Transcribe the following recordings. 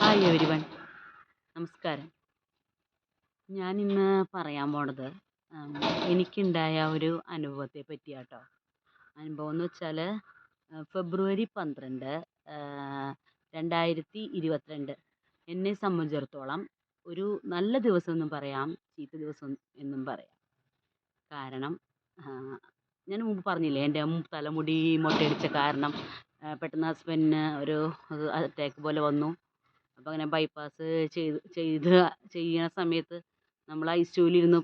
Hi every one നമസ്കാരം. ഞാനിന്ന് പറയാൻ പോണത് എനിക്കുണ്ടായ ഒരു അനുഭവത്തെ പറ്റിയാട്ടോ. അനുഭവം എന്ന് വെച്ചാൽ ഫെബ്രുവരി പന്ത്രണ്ട് രണ്ടായിരത്തി ഇരുപത്തിരണ്ട്. എന്നെ സംബന്ധിച്ചിടത്തോളം ഒരു നല്ല ദിവസം എന്നും പറയാം ചീത്ത ദിവസം എന്നും പറയാം. കാരണം ഞാൻ മുമ്പ് പറഞ്ഞില്ലേ എന്റെ തലമുടി മൊട്ടയടിച്ച കാരണം പെട്ടെന്ന് ഹസ്ബൻഡിന് ഒരു അറ്റാക്ക് പോലെ വന്നു. അപ്പോൾ അങ്ങനെ ബൈപ്പാസ് ചെയ്ത് ചെയ്ത് ചെയ്യണ സമയത്ത് നമ്മൾ ഐ സി യുവിലിരുന്ന്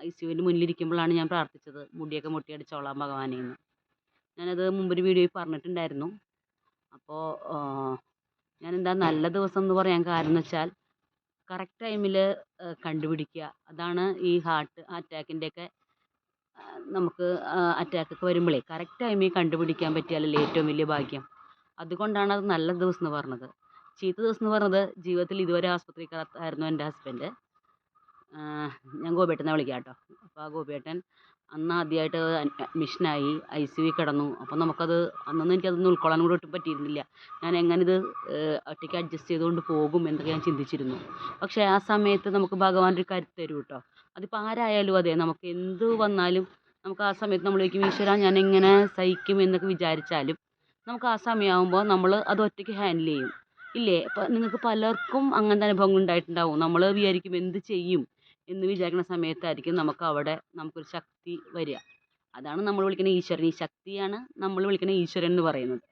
ഐ യുവിന്റെ മുന്നിലിരിക്കുമ്പോഴാണ് ഞാൻ പ്രാർത്ഥിച്ചത്. മുടിയൊക്കെ മൊട്ടയടിച്ചോളാം ഭഗവാനെ എന്ന് ഞാനത് മുമ്പൊരു വീഡിയോയിൽ പറഞ്ഞിട്ടുണ്ടായിരുന്നു. അപ്പോൾ ഞാനെന്താ നല്ല ദിവസം എന്ന് പറയാൻ കാരണം വെച്ചാൽ കറക്റ്റ് ടൈമിൽ കണ്ടുപിടിക്കുക. അതാണ് ഈ ഹാർട്ട് അറ്റാക്കിന്റെയൊക്കെ നമുക്ക് അറ്റാക്കൊക്കെ വരുമ്പോഴേ കറക്റ്റ് ടൈമിൽ കണ്ടുപിടിക്കാൻ പറ്റിയാലല്ലേ ഏറ്റവും വലിയ ഭാഗ്യം. അതുകൊണ്ടാണ് അത് നല്ല ദിവസം എന്ന് പറഞ്ഞത്. ചീത്ത ദിവസം എന്ന് പറഞ്ഞത് ജീവിതത്തിൽ ഇതുവരെ ആസ്പത്രി കടത്തായിരുന്നു എന്റെ ഹസ്ബൻഡ്. ഞാൻ ഗോപിയേട്ടനെ വിളിക്കാം കേട്ടോ അപ്പോൾ ആ ഗോപിയേട്ടൻ അന്ന് ആദ്യമായിട്ട് അഡ്മിഷനായി ഐ സി യു കിടന്നു. അപ്പോൾ നമുക്കത് അന്നൊന്നും എനിക്കതൊന്നും ഉൾക്കൊള്ളാൻ കൂടെ ഒട്ടും പറ്റിയിരുന്നില്ല. ഞാൻ എങ്ങനെ ഇത് ഒറ്റയ്ക്ക് അഡ്ജസ്റ്റ് ചെയ്തുകൊണ്ട് പോകും എന്നൊക്കെ ഞാൻ ചിന്തിച്ചിരുന്നു. പക്ഷേ ആ സമയത്ത് നമുക്ക് ഭഗവാൻ ഒരു കരുത്ത് തരും കേട്ടോ അതിപ്പോൾ ആരായാലും അതെ നമുക്ക് എന്ത് വന്നാലും നമുക്ക് ആ സമയത്ത് നമ്മൾ ചോദിക്കും ഈശ്വര ഞാൻ എങ്ങനെ സഹിക്കും എന്നൊക്കെ വിചാരിച്ചാലും നമുക്ക് ആ സമയമാകുമ്പോൾ നമ്മൾ അത് ഒറ്റയ്ക്ക് ഹാൻഡിൽ ചെയ്യും. ഇല്ലേ? അപ്പോൾ നിങ്ങൾക്ക് പലർക്കും അങ്ങനത്തെ അനുഭവങ്ങൾ ഉണ്ടായിട്ടുണ്ടാവും. നമ്മൾ വിചാരിക്കും എന്ത് ചെയ്യും എന്ന് വിചാരിക്കുന്ന സമയത്തായിരിക്കും നമുക്ക് അവിടെ നമുക്കൊരു ശക്തി വരിക. അതാണ് നമ്മൾ വിളിക്കുന്ന ഈശ്വരൻ. ഈ ശക്തിയാണ് നമ്മൾ വിളിക്കുന്ന ഈശ്വരൻ എന്ന് പറയുന്നത്.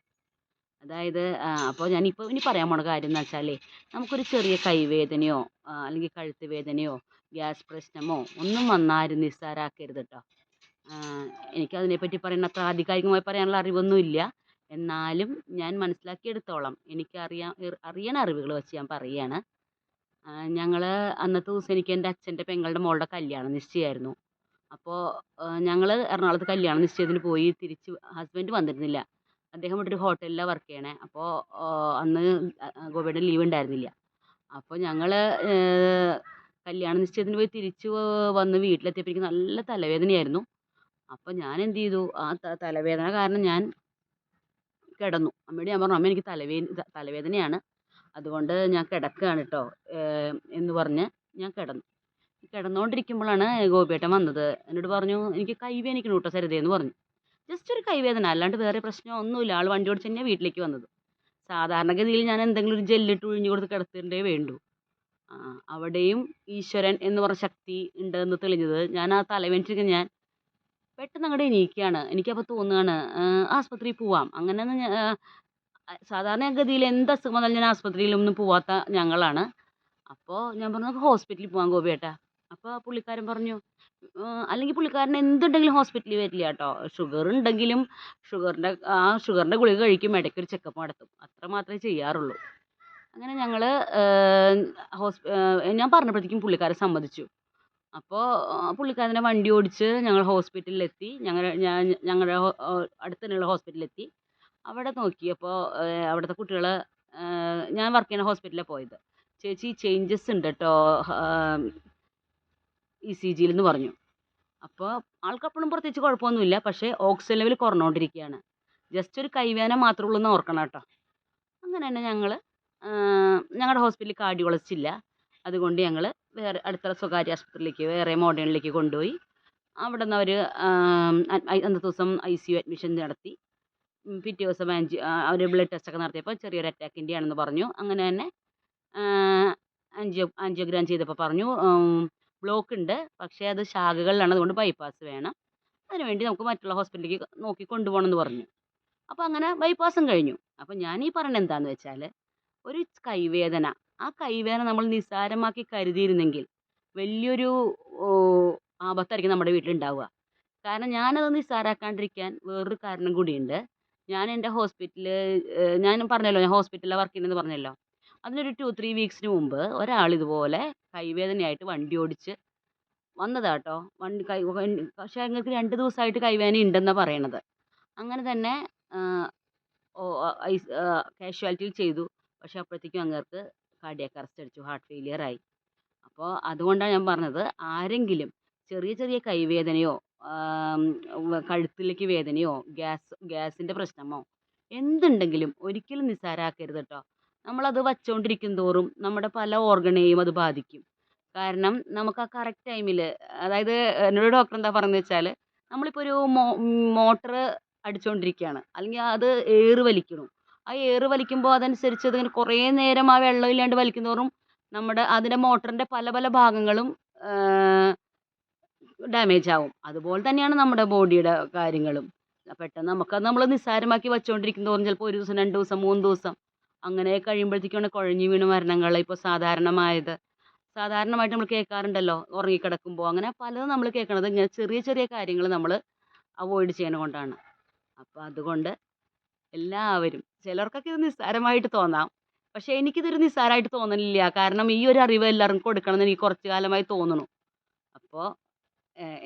അതായത് അപ്പോൾ ഞാനിപ്പോൾ ഇനി പറയാൻ പോണ കാര്യം എന്ന് വെച്ചാലേ നമുക്കൊരു ചെറിയ കൈവേദനയോ അല്ലെങ്കിൽ കഴുത്ത് വേദനയോ ഗ്യാസ് പ്രശ്നമോ ഒന്നും വന്നാലും നിസ്സാരാക്കരുത് കേട്ടോ എനിക്കതിനെപ്പറ്റി പറയുന്ന ആധികാരികമായി പറയാനുള്ള അറിവൊന്നുമില്ല. എന്നാലും ഞാൻ മനസ്സിലാക്കിയെടുത്തോളം എനിക്കറിയാം അറിയണ അറിവുകൾ വെച്ച് ഞാൻ പറയുകയാണ് ഞങ്ങൾ അന്നത്തെ ദിവസം എനിക്ക് എന്റെ അച്ഛന്റെ പെങ്ങളുടെ മോളുടെ കല്യാണം നിശ്ചയമായിരുന്നു. അപ്പോൾ ഞങ്ങൾ എറണാകുളത്ത് കല്യാണം നിശ്ചയത്തിന് പോയി തിരിച്ച് ഹസ്ബൻഡ് വന്നിരുന്നില്ല. അദ്ദേഹം ഇവിടെ ഒരു ഹോട്ടലിലാണ് വർക്ക് ചെയ്യണേ. അപ്പോൾ അന്ന് ഗോപിയുടെ ലീവ് ഉണ്ടായിരുന്നില്ല. അപ്പോൾ ഞങ്ങൾ കല്യാണ നിശ്ചയത്തിന് പോയി തിരിച്ച് വന്ന് വീട്ടിലെത്തിയപ്പോൾ എനിക്ക് നല്ല തലവേദനയായിരുന്നു. അപ്പോൾ ഞാൻ എന്ത് ചെയ്തു? ആ തലവേദന കാരണം ഞാൻ കിടന്നു. അമ്മയോട് ഞാൻ പറഞ്ഞു അമ്മ എനിക്ക് തലവേ തലവേദനയാണ്. അതുകൊണ്ട് ഞാൻ കിടക്കുകയാണ് കേട്ടോ എന്ന് പറഞ്ഞ് ഞാൻ കിടന്നു. കിടന്നുകൊണ്ടിരിക്കുമ്പോഴാണ് ഗോപിയേട്ടൻ വന്നത്. എന്നോട് പറഞ്ഞു എനിക്ക് കൈവേദനിക്കണം കേട്ടോ സരിതയെന്ന് പറഞ്ഞു. ജസ്റ്റ് ഒരു കൈവേദന അല്ലാണ്ട് വേറെ പ്രശ്നം ഒന്നുമില്ല. ആൾ വണ്ടി ഓടിച്ച് തന്നെയാണ് വീട്ടിലേക്ക് വന്നത്. സാധാരണഗതിയിൽ ഞാൻ എന്തെങ്കിലും ഒരു ജെല്ലിട്ട് ഒഴിഞ്ഞു കൊടുത്ത് കിടത്തേണ്ടേ വേണ്ടു. അവിടെയും ഈശ്വരൻ എന്ന് പറഞ്ഞ ശക്തി ഉണ്ടെന്ന് തെളിഞ്ഞത് ഞാൻ ആ തലവേദനിച്ചിരിക്കുന്ന ഞാൻ പെട്ടെന്ന് അങ്ങോട്ട് എണീക്കുകയാണ് എനിക്കപ്പോൾ തോന്നുകയാണ് ആസ്പത്രിയിൽ പോവാം. അങ്ങനെ സാധാരണ ഗതിയിൽ എന്ത് അസുഖം വന്നാലും ഞാൻ ആസ്പത്രിയിലൊന്നും പോവാത്ത ഞങ്ങളാണ്. അപ്പോൾ ഞാൻ പറഞ്ഞു ഹോസ്പിറ്റലിൽ പോകാം ഗോപിയേട്ടാ. അപ്പോൾ പുള്ളിക്കാരൻ പറഞ്ഞു അല്ലെങ്കിൽ പുള്ളിക്കാരൻ എന്തുണ്ടെങ്കിലും ഹോസ്പിറ്റലിൽ വരില്ല കേട്ടോ. ഷുഗർ ഉണ്ടെങ്കിലും ഷുഗറിന്റെ ആ ഷുഗറിന്റെ ഗുളിക കഴിക്കും. ഇടയ്ക്ക് ഒരു ചെക്കപ്പ് നടത്തും. അത്ര മാത്രമേ ചെയ്യാറുള്ളൂ. അങ്ങനെ ഞങ്ങൾ ഹോസ്പി ഞാൻ പറഞ്ഞപ്പോഴത്തേക്കും പുള്ളിക്കാരൻ സമ്മതിച്ചു. അപ്പോൾ പുള്ളിക്കാരനെ വണ്ടി ഓടിച്ച് ഞങ്ങൾ ഹോസ്പിറ്റലിലെത്തി. ഞങ്ങൾ ഞങ്ങളുടെ അടുത്ത് തന്നെയുള്ള ഹോസ്പിറ്റലിലെത്തി. അവിടെ നോക്കിയപ്പോൾ അവിടുത്തെ കുട്ടികൾ ഞാൻ വർക്ക് ചെയ്യുന്ന ഹോസ്പിറ്റലിലാണ് പോയത്. ചേച്ചി ചേഞ്ചസ് ഉണ്ട് കേട്ടോ ഇ സി ജിയിൽ എന്ന് പറഞ്ഞു. അപ്പോൾ ആൾക്കപ്പോഴും പ്രത്യേകിച്ച് കുഴപ്പമൊന്നുമില്ല. പക്ഷേ ഓക്സിജൻ ലെവൽ കുറഞ്ഞുകൊണ്ടിരിക്കുകയാണ് ജസ്റ്റ് ഒരു കൈവേദന മാത്രമേ ഉള്ളൂ എന്ന് ഓർക്കണം കേട്ടോ. അങ്ങനെ തന്നെ ഞങ്ങൾ ഞങ്ങളുടെ ഹോസ്പിറ്റലിൽ കാർഡിയോളജിസ്റ്റ് ഇല്ല. അതുകൊണ്ട് ഞങ്ങൾ വേറെ അടുത്തുള്ള സ്വകാര്യ ആശുപത്രിയിലേക്ക് വേറെ മോഡേണിലേക്ക് കൊണ്ടുപോയി. അവിടെ നിന്ന് അവർ അന്നത്തെ ദിവസം ഐ സി യു അഡ്മിഷൻ നടത്തി. പിറ്റേ ദിവസം ആൻജി അവർ ബ്ലഡ് ടെസ്റ്റ് ഒക്കെ നടത്തിയപ്പോൾ ചെറിയൊരു അറ്റാക്കിന്റെ ആണെന്ന് പറഞ്ഞു. അങ്ങനെ തന്നെ ആൻജിയോ ആൻജിയോഗ്രാം ചെയ്തപ്പോൾ പറഞ്ഞു ബ്ലോക്ക് ഉണ്ട് പക്ഷേ അത് ശാഖകളിലാണ് അതുകൊണ്ട് ബൈപ്പാസ് വേണം. അതിനുവേണ്ടി നമുക്ക് മറ്റുള്ള ഹോസ്പിറ്റലിലേക്ക് നോക്കി കൊണ്ടുപോകണം എന്ന് പറഞ്ഞു. അപ്പോൾ അങ്ങനെ ബൈപ്പാസും കഴിഞ്ഞു. അപ്പോൾ ഞാൻ ഈ പറഞ്ഞത് എന്താണെന്ന് വെച്ചാൽ ഒരു കൈവേദന ആ കൈവേദന നമ്മൾ നിസ്സാരമാക്കി കരുതിയിരുന്നെങ്കിൽ വലിയൊരു ആപത്തായിരിക്കും നമ്മുടെ വീട്ടിലുണ്ടാവുക. കാരണം ഞാനത് നിസ്സാരാക്കാണ്ടിരിക്കാൻ വേറൊരു കാരണം കൂടിയുണ്ട്. ഞാൻ എന്റെ ഹോസ്പിറ്റലിൽ ഞാൻ പറഞ്ഞല്ലോ ഞാൻ ഹോസ്പിറ്റലിൽ വർക്ക് ചെയ്യുന്നത് പറഞ്ഞല്ലോ. അതിനൊരു ടു ത്രീ വീക്സിന് മുമ്പ് ഒരാൾ ഇതുപോലെ കൈവേദനയായിട്ട് വണ്ടി ഓടിച്ച് വന്നതാട്ടോ. വണ്ടി കൈ പക്ഷേ ഞങ്ങൾക്ക് രണ്ട് ദിവസമായിട്ട് കൈവേദന ഉണ്ടെന്നാണ് പറയണത്. അങ്ങനെ തന്നെ കാഷ്വാലിറ്റിയിൽ ചെയ്തു. പക്ഷേ അപ്പോഴത്തേക്കും അങ്ങേർക്ക് കാർഡിയാക് അറസ്റ്റ് അടിച്ചു ഹാർട്ട് ഫെയിലിയർ ആയി. അപ്പോൾ അതുകൊണ്ടാണ് ഞാൻ പറഞ്ഞത് ആരെങ്കിലും ചെറിയ ചെറിയ കൈവേദനയോ കഴുത്തിലേക്ക് വേദനയോ ഗ്യാസ് ഗ്യാസിന്റെ പ്രശ്നമോ എന്തുണ്ടെങ്കിലും ഒരിക്കലും നിസ്സാരാക്കരുത് കേട്ടോ നമ്മളത് വച്ചുകൊണ്ടിരിക്കും തോറും നമ്മുടെ പല ഓർഗണേയും അത് ബാധിക്കും. കാരണം നമുക്ക് ആ കറക്റ്റ് ടൈമിൽ അതായത് എന്നോട് ഡോക്ടർ എന്താ പറഞ്ഞതെന്ന് വെച്ചാൽ നമ്മളിപ്പോൾ ഒരു മോട്ടറ് അടിച്ചുകൊണ്ടിരിക്കുകയാണ് അല്ലെങ്കിൽ അത് എയർ വലിക്കുന്നു ആ എയർ വലിക്കുമ്പോൾ അതനുസരിച്ച് അതിങ്ങനെ കുറേ നേരം ആ വെള്ളം ഇല്ലാണ്ട് വലിക്കും തോറും നമ്മുടെ അതിന്റെ മോട്ടറിന്റെ പല പല ഭാഗങ്ങളും ഡാമേജ് ആവും. അതുപോലെ തന്നെയാണ് നമ്മുടെ ബോഡിയുടെ കാര്യങ്ങളും. പെട്ടെന്ന് നമുക്കത് നമ്മൾ നിസ്സാരമാക്കി വെച്ചുകൊണ്ടിരിക്കും തോറും ചിലപ്പോൾ ഒരു ദിവസം രണ്ട് ദിവസം മൂന്ന് ദിവസം. അങ്ങനെ കഴിയുമ്പോഴത്തേക്കാണ് കുഴഞ്ഞു വീണ് മരണങ്ങൾ ഇപ്പോൾ സാധാരണമായത്. സാധാരണമായിട്ട് നമ്മൾ കേൾക്കാറുണ്ടല്ലോ ഉറങ്ങിക്കിടക്കുമ്പോൾ. അങ്ങനെ പലതും നമ്മൾ കേൾക്കണത്. ഇങ്ങനെ ചെറിയ ചെറിയ കാര്യങ്ങൾ നമ്മൾ അവോയ്ഡ് ചെയ്യണ കൊണ്ടാണ്. അപ്പോൾ അതുകൊണ്ട് എല്ലാവരും. ചിലർക്കൊക്കെ ഇത് നിസ്സാരമായിട്ട് തോന്നാം. പക്ഷേ എനിക്കിതൊരു നിസ്സാരമായിട്ട് തോന്നലില്ല. കാരണം ഈ ഒരു അറിവ് എല്ലാവർക്കും കൊടുക്കണമെന്ന് എനിക്ക് കുറച്ചു കാലമായി തോന്നുന്നു. അപ്പോൾ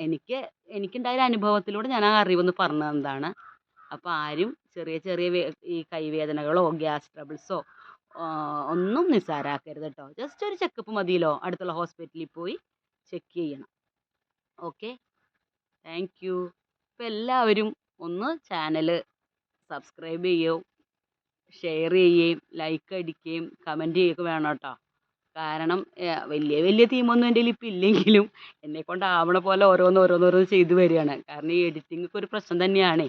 എനിക്ക് എനിക്കുണ്ടായ അനുഭവത്തിലൂടെ ഞാൻ ആ അറിവൊന്ന് പറഞ്ഞു തന്നതാണ്. അപ്പോൾ ആരും ചെറിയ ചെറിയ ഈ കൈവേദനകളോ ഗ്യാസ് ട്രബിൾസോ ഒന്നും നിസ്സാരാക്കരുത് കേട്ടോ ജസ്റ്റ് ഒരു ചെക്കപ്പ് മതിയല്ലോ. അടുത്തുള്ള ഹോസ്പിറ്റലിൽ പോയി ചെക്ക് ചെയ്യണം. ഓക്കെ? Thank you. അപ്പോൾ എല്ലാവരും ഒന്ന് ചാനൽ സബ്സ്ക്രൈബ് ചെയ്യുകയും ഷെയർ ചെയ്യുകയും ലൈക്ക് അടിക്കുകയും കമന്റ് ചെയ്യുകയൊക്കെ വേണം കേട്ടോ. കാരണം വലിയ വലിയ തീമൊന്നും എന്റെ ഇപ്പം ഇല്ലെങ്കിലും എന്നെക്കൊണ്ടാവണ പോലെ ഓരോന്ന് ഓരോന്നോരോന്ന് ചെയ്തു വരികയാണ്. കാരണം ഈ എഡിറ്റിംഗ് ഒക്കെ ഒരു പ്രശ്നം തന്നെയാണേ.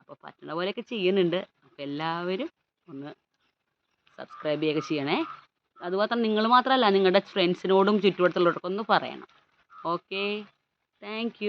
അപ്പോൾ പറ്റണ പോലെയൊക്കെ ചെയ്യുന്നുണ്ട്. അപ്പോൾ എല്ലാവരും ഒന്ന് സബ്സ്ക്രൈബ് ചെയ്യുകയൊക്കെ ചെയ്യണേ. അതുപോലെ തന്നെ നിങ്ങൾ മാത്രമല്ല നിങ്ങളുടെ ഫ്രണ്ട്സിനോടും ചുറ്റുവട്ടത്തുള്ളവർക്കൊന്ന് പറയണം. Okay thank